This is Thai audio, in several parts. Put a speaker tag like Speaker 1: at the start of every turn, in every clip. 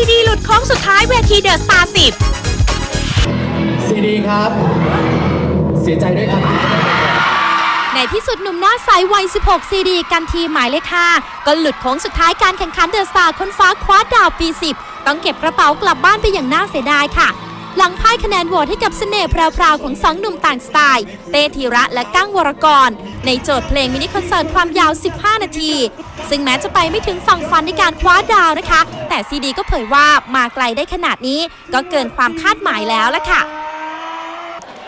Speaker 1: ซีดีหลุดโค้งสุดท้ายเวทีเดอะสตาร์สิบ
Speaker 2: ซีดีครับ เสียใจด้วยครับ
Speaker 1: ในที่สุดหนุ่มหน้าใสวัย 16 ซีดี กันทีหมายเลข5ก็หลุดโค้งสุดท้ายการแข่งขันเดอะสตาร์คนฟ้าคว้าดาวปี 10 ต้องเก็บกระเป๋ากลับบ้านไปอย่างน่าเสียดายค่ะ หลังพ่ายคะแนนโหวตให้กับเสน่ห์แพรวๆของสองหนุ่มต่างสไตล์ เต้ธีระและก้างวรกร ในโจทย์เพลงมินิคอนเสิร์ตความยาว 15 นาที ซึ่งแม้จะไปไม่ถึงฝั่งฝันในการคว้าดาวนะคะ แต่ซีดีก็เผยว่ามาไกลได้ขนาดนี้ก็เกินความคาดหมายแล้วละค่ะ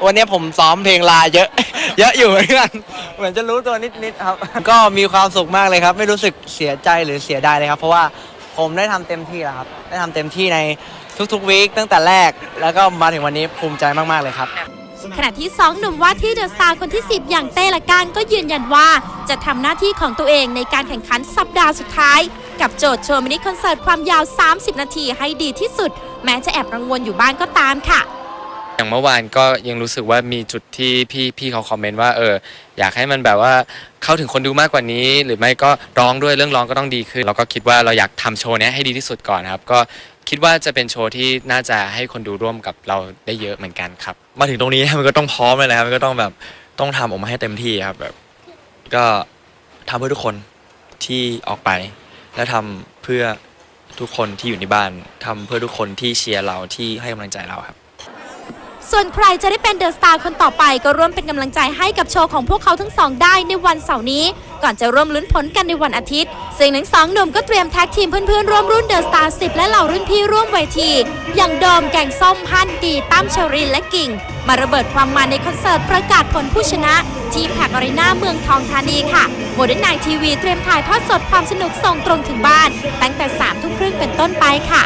Speaker 3: วันนี้ผมซ้อมเพลงลาเยอะ เยอะอยู่เหมือนกันเหมือนจะรู้ตัวนิดๆครับ ก็มีความสุขมากเลยครับ ไม่รู้สึกเสียใจหรือเสียดายเลยครับ เพราะว่าผมได้ทำเต็มที่แล้วครับ ได้ทำเต็มที่ในทุกๆวีคตั้งแต่แรก แล้วก็มาถึงวันนี้ภูมิใจมากๆเลยครับ
Speaker 1: ขณะที่ 2 หนุ่มว่าที่เดอะสตาร์คนที่ 10 อย่างเต้ละการก็ยืนยันว่า จะทำหน้าที่ของตัวเองในการแข่งขันสัปดาห์สุดท้าย กับโจทย์โชว์มินิคอนเสิร์ตความยาว 30 นาทีให้ดีที่สุด แม้จะแอบกังวลอยู่บ้างก็ตามค่ะ
Speaker 4: อย่างเมื่อวานก็ยังรู้สึกว่ามีจุดที่พี่พี่เขาคอมเมนต์ว่าเอออยากให้มันแบบว่าเข้าถึงคนดูมากกว่านี้ หรือไม่ก็ร้องด้วยเรื่องร้องก็ต้องดีขึ้นเราก็คิดว่าเราอยากทำโชว์นี้ให้ดีที่สุดก่อนครับ ก็คิดว่าจะเป็นโชว์ที่น่าจะให้คนดูร่วมกับเราได้เยอะเหมือนกันครับ
Speaker 5: มาถึงตรงนี้มันก็ต้องพร้อมเลยนะครับมันก็ต้องแบบต้องทำออกมาให้เต็มที่ครับแบบ ก็ทำเพื่อทุกคนที่ออกไป และทำเพื่อทุกคนที่อยู่ในบ้านทำเพื่อทุกคนที่เชียร์เราที่ให้กำลังใจเราครับ
Speaker 1: ส่วนใครจะได้เป็นเดอะสตาร์คนต่อไปก็ร่วมเป็นกำลังใจให้กับโชว์ของพวกเขาทั้งสองได้ในวันเสาร์นี้ ก่อนจะร่วมลุ้นผลกันในวันอาทิตย์ ซึ่งทั้งสองหนุ่มก็เตรียมแท็กทีมเพื่อนๆร่วมรุ่นเดอะสตาร์10และเหล่ารุ่นพี่ร่วมเวที อย่างโดมแกงส้มฮันดีตั้มชรินและกิ่ง มาระเบิดความมันในคอนเสิร์ตประกาศผลผู้ชนะ ที่แพกอารีนาเมืองทองธานีค่ะโมเดิร์นไนทีวีเตรียมถ่ายทอดสดความสนุกส่งตรงถึงบ้าน ตั้งแต่3ทุ่มครึ่งเป็นต้นไปค่ะ